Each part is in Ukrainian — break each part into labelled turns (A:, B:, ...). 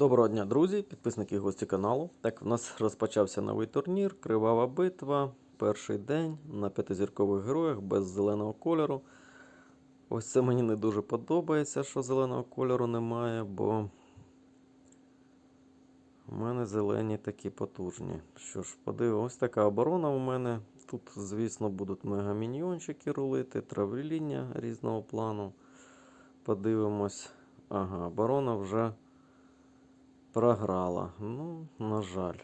A: Доброго дня, друзі, підписники і гості каналу. Так, в нас розпочався новий турнір, кривава битва. Перший день на п'ятизіркових героях без зеленого кольору. Ось це мені не дуже подобається, що зеленого кольору немає, бо у мене зелені такі потужні. Що ж, подивимось, ось така оборона у мене. Тут, звісно, будуть мегаміньйончики рулити, травління різного плану. Подивимось. Ага, оборона вже програла. Ну, на жаль,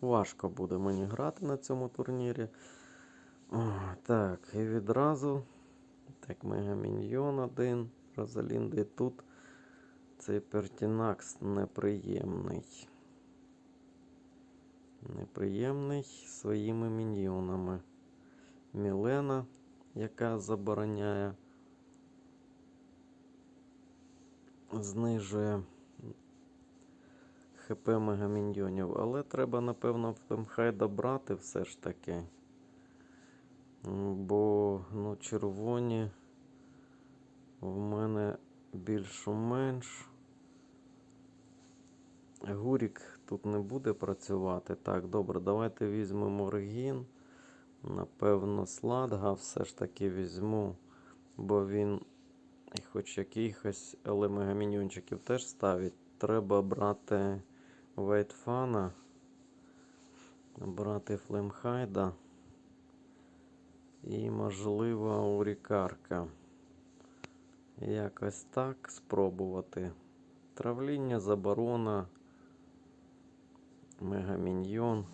A: важко буде мені грати на цьому турнірі. О, так, і відразу. Так, Мегаміньйон один. Розалінди тут. Цей Пертінакс неприємний. Неприємний своїми міньйонами. Мілена, яка забороняє, знижує ХП мегаміньйонів, але треба, напевно, в Фемхай добрати все ж таки. Бо ну, червоні в мене більш-менш. Гурік тут не буде працювати. Так, добре, давайте візьмемо Регін. Напевно, Сладга все ж таки візьму, бо він хоч якихось, але мегаміньйончиків теж ставить. Треба брати Вейтфана, брати Флемхайда і, можливо, Урікарка. Якось так спробувати. Травління, заборона, мегаміньйон.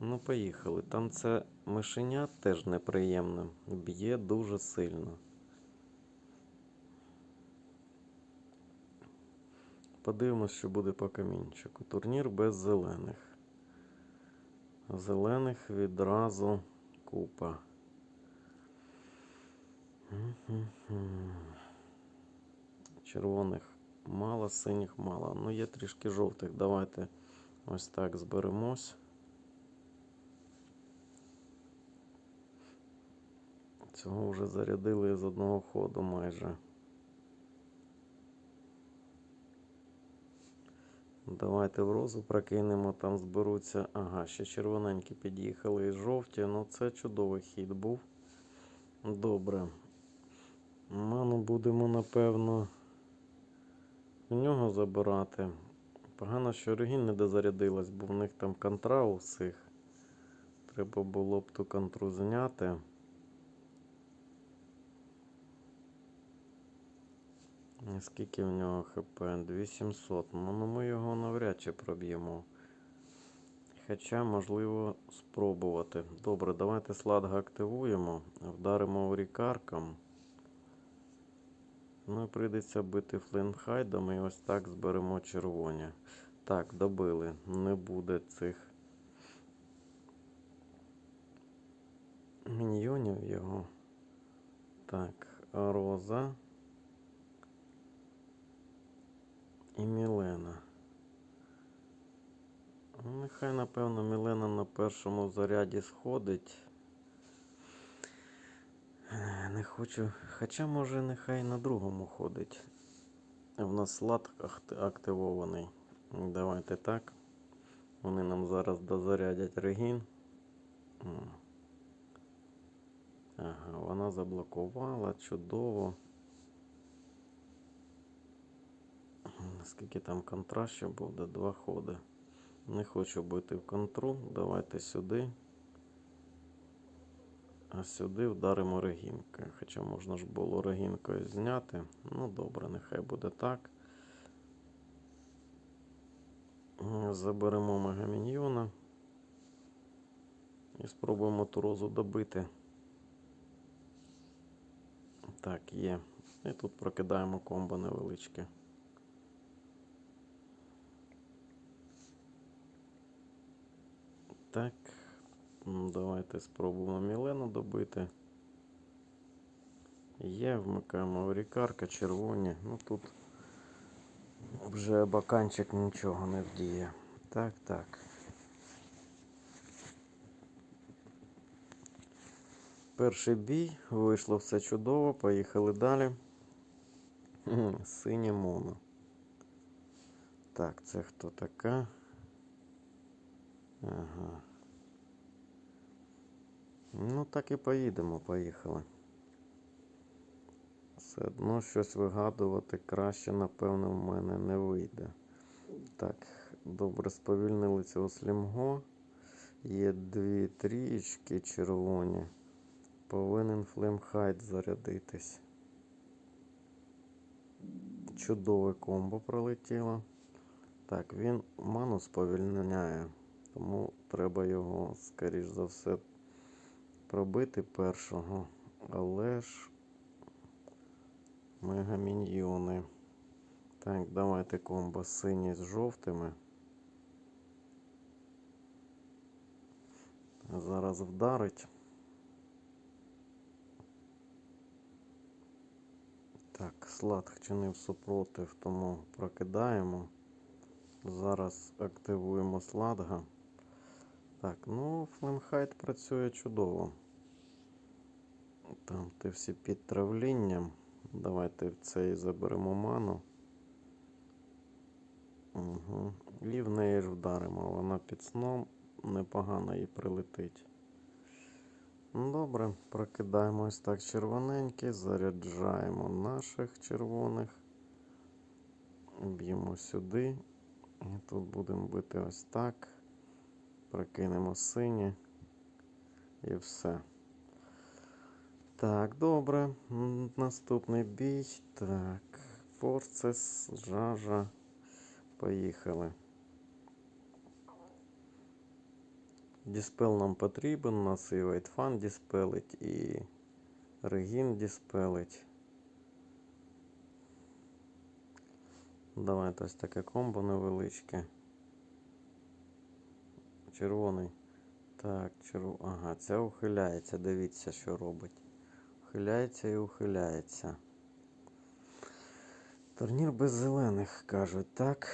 A: Ну, поїхали. Там це мишеня теж неприємне. Б'є дуже сильно. Подивимось, що буде по камінчику. Турнір без зелених. Зелених відразу купа. Червоних мало, синіх мало. Ну, є трішки жовтих. Давайте ось так зберемось. Цього вже зарядили з одного ходу майже. Давайте в розу прокинемо, там зберуться. Ага, ще червоненькі під'їхали і жовті. Ну це чудовий хід був. Добре. Ману будемо, напевно, у нього забирати. Погано, що Регін не дозарядилась, бо в них там контра у всіх. Треба було б ту контру зняти. Скільки в нього хп? 2700. Ну, ну ми його навряд чи проб'ємо. Хоча, можливо, спробувати. Добре, давайте сладга активуємо. Вдаримо урікарком. Ну і прийдеться бити флейнхайдом і ось так зберемо червоні. Так, добили. Не буде цих міньйонів його. Так, роза. І Мілена. Ну, Нехай, напевно, Мілена на першому заряді сходить. Не хочу. Хоча, може, нехай на другому ходить. В нас слад ах- активований. Давайте так. Вони нам зараз дозарядять регін. Ага, вона заблокувала. Чудово. Скільки там контра ще буде? Два ходи. Не хочу бити в контру. Давайте сюди. А сюди вдаримо регінкою. Хоча можна ж було регінкою зняти. Ну добре, нехай буде так. Заберемо мегаміньйона. І спробуємо ту розу добити. Так, є. І тут прокидаємо комбо невеличке. Так, давайте спробуємо Мілену добити. Є, вмикаємо Орікарка, червоні. Ну тут вже баканчик нічого не вдіє. Так, так. Перший бій, вийшло все чудово, поїхали далі. Синє моно. Так, це хто така? Ага. Ну, так і поїдемо, поїхали. Все одно щось вигадувати краще, напевно, в мене не вийде. Так, добре, сповільнили цього слімго. Є дві трієчки червоні. Повинен флеймхайт зарядитись. Чудове комбо пролетіло. Так, він ману сповільняє, тому треба його, скоріш за все, пробити першого. Але ж мегаміньйони. Так, давайте комбо синій з жовтими. Зараз вдарить. Так, слад вчинив супротив, тому прокидаємо. Зараз активуємо сладга. Так, ну, флемхайт працює чудово. Там ти всі під травлінням. Давайте в цей заберемо ману. Угу. І в неї ж вдаримо. Вона під сном непогано їй прилетить. Ну, Добре, прокидаємо ось так червоненькі, заряджаємо наших червоних. Б'ємо сюди. І тут будемо бити ось так. Прокинемо сині. І все. Так, добре. Наступний бій. Так. Форцес, жажа. Поїхали. Діспел нам потрібен, у нас і Вайтфан діспелить, і Регін діспелить. Давайте ось таке комбо невеличке. Червоний. Так, черв... Ага, ця ухиляється. Дивіться, що робить. Ухиляється і ухиляється. Турнір без зелених, кажуть, так.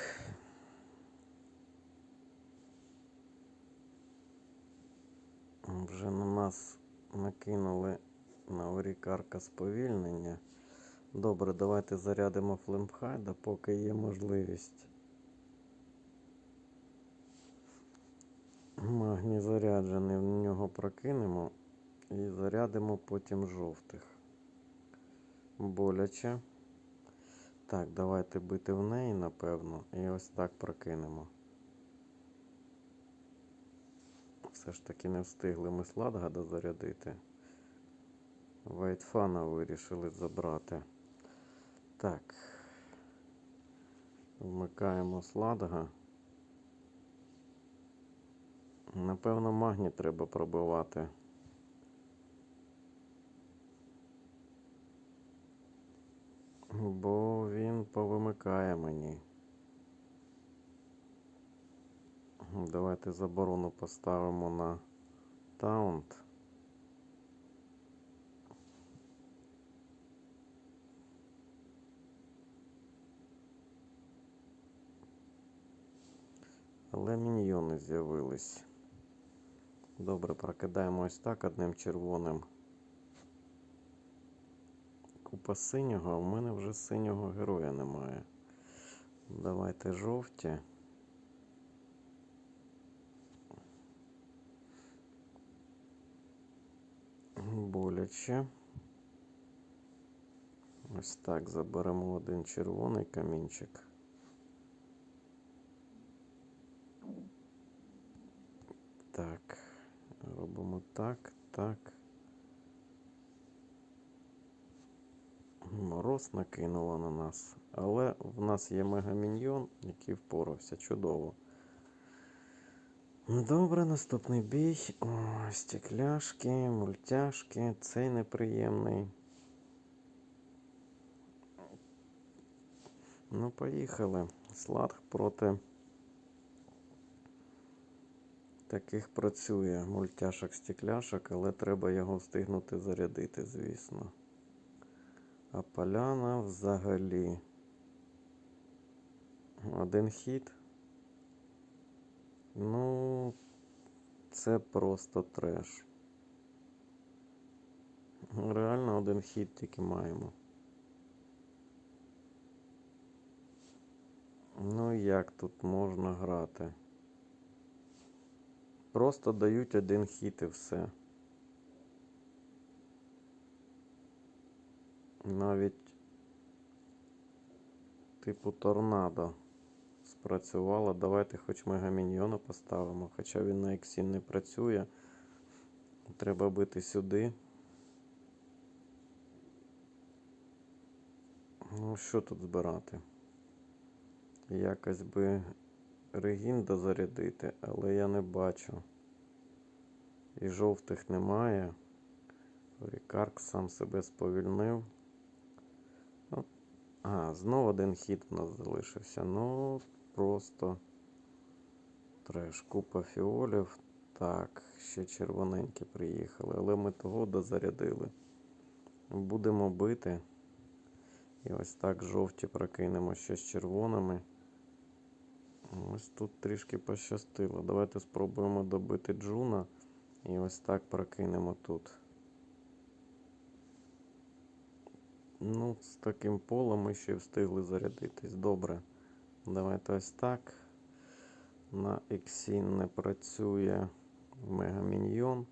A: Вже на нас накинули на орікарка сповільнення. Добре, давайте зарядимо флемхайда, поки є можливість. Магній заряджений, в нього прокинемо і зарядимо потім жовтих. Боляче. Так, давайте бити в неї, напевно, і ось так прокинемо. Все ж таки не встигли ми сладгада зарядити. Вайтфана вирішили забрати. Так. Вмикаємо сладга. Напевно, магні треба пробивати. Бо він повимикає мені. Давайте заборону поставимо на таунт. Але міньйони з'явились. Добре, прокидаємо ось так одним червоним. Купа синього, а в мене вже синього героя немає. Давайте жовті. Боляче. Ось так заберемо один червоний камінчик. Так, робимо так, так. Мороз накинуло на нас. Але в нас є мегаміньйон, який впорався. Чудово. Добре, наступний бій. О, стекляшки, мультяшки. Цей неприємний. Ну, поїхали. Сладг проти таких працює мультяшок стекляшок, але треба його встигнути зарядити, звісно. А поляна взагалі. Один хід. Ну, це просто треш. Реально один хід тільки маємо. Ну як тут можна грати? Просто дають один хід і все. Навіть типу торнадо спрацювало. Давайте хоч мегаміньйона поставимо, хоча він на Ексін не працює. Треба бити сюди. Ну, що тут збирати? Якось би регін дозарядити, але я не бачу. І жовтих немає. Рікарк сам себе сповільнив. Ну, А, знову один хід в нас залишився. Ну, просто треш. Купа фіолів. Так, ще червоненькі приїхали, але ми того дозарядили. Будемо бити. І ось так жовті прокинемо ще з червоними. Ось тут трішки пощастило. Давайте спробуємо добити Джуна. І ось так прокинемо тут. Ну, з таким полом ми ще встигли зарядитись. Добре. Давайте ось так. На Ексін не працює Мегаміньйон,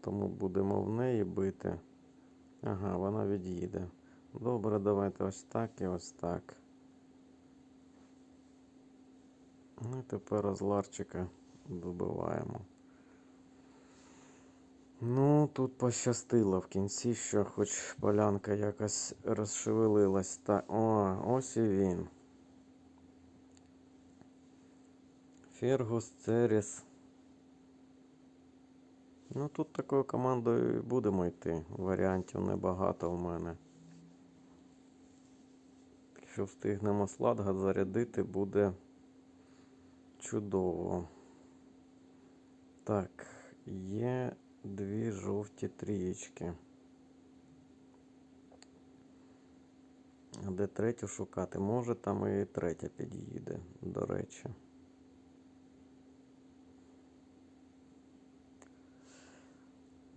A: тому будемо в неї бити. Ага, вона від'їде. Добре, давайте ось так і ось так. Ну і тепер з Ларчика добиваємо. Ну, тут пощастило в кінці, що хоч полянка якось розшевелилась. Та... О, ось і він. Фергус, Церіс. Ну, тут такою командою будемо йти. Варіантів небагато в мене. Якщо встигнемо сладга зарядити, буде чудово. Так, є дві жовті трієчки. Де третю шукати? Може там і третя під'їде, до речі.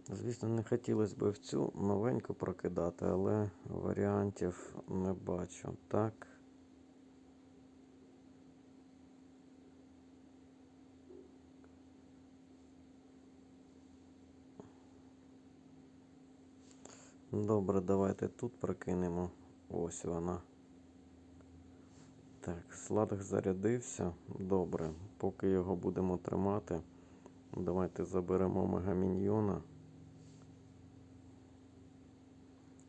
A: Звісно, не хотілося б в цю новеньку прокидати, але варіантів не бачу. Так. Добре, давайте тут прокинемо. Ось вона. Так, сладг зарядився. Добре. Поки його будемо тримати, давайте заберемо мегаміньйона.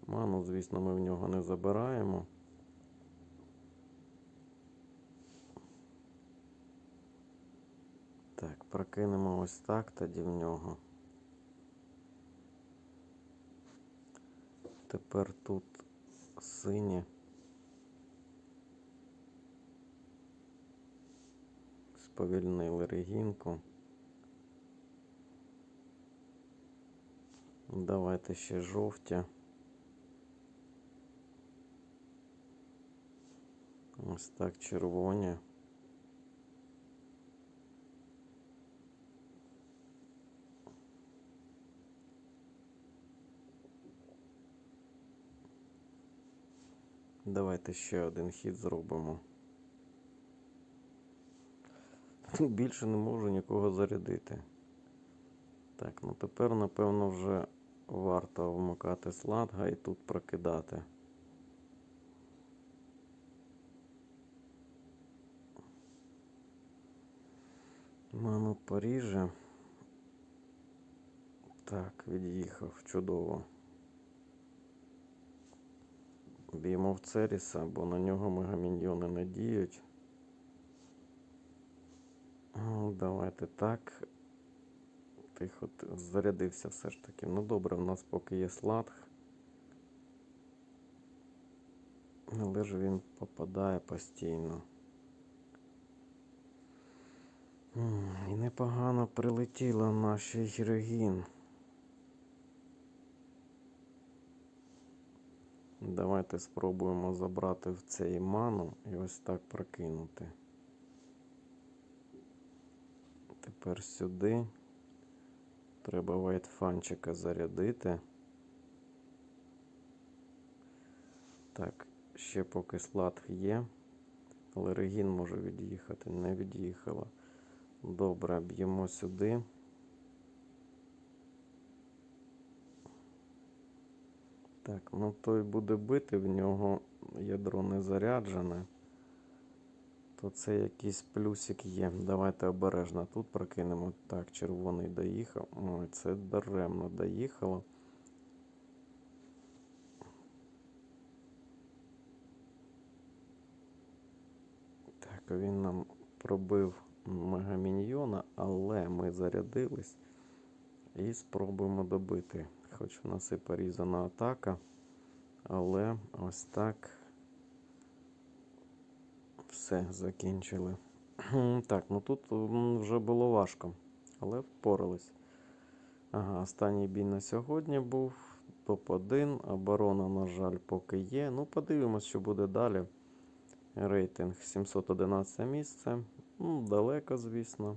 A: Ману, звісно, ми в нього не забираємо. Так, прокинемо ось так тоді в нього. Тепер тут сині. Сповільнили регінку. Давайте ще жовті. Ось так червоні. Давайте ще один хід зробимо. Більше не можу нікого зарядити. Так, ну тепер, напевно, вже варто вмикати сладга і тут прокидати. Ману поріже. Так, від'їхав. Чудово. Б'ємо в Церіса, бо на нього мегаміньйони не діють. Ну, Давайте так. Тихо, зарядився все ж таки. Ну добре, в нас поки є сладг. Але ж він попадає постійно. І непогано прилетіло нашій Гірогін. Давайте спробуємо забрати в цей ману і ось так прокинути. Тепер сюди. Треба вайтфанчика зарядити. Так, ще поки слад є. Але Регін може від'їхати. Не від'їхала. Добре, б'ємо сюди. Так, ну той буде бити, в нього ядро не заряджене. То це якийсь плюсик є. Давайте обережно тут прокинемо. Так, червоний доїхав. Ой, це даремно доїхало. Так, він нам пробив мегаміньйона, але ми зарядились і спробуємо добити. Хоч у нас і порізана атака, але ось так все закінчили. Так, ну тут вже було важко, але впорались. Ага, останній бій на сьогодні був. Топ-1. Оборона, на жаль, поки є. Ну, подивимось, що буде далі. Рейтинг 711 місце. Ну, далеко, звісно.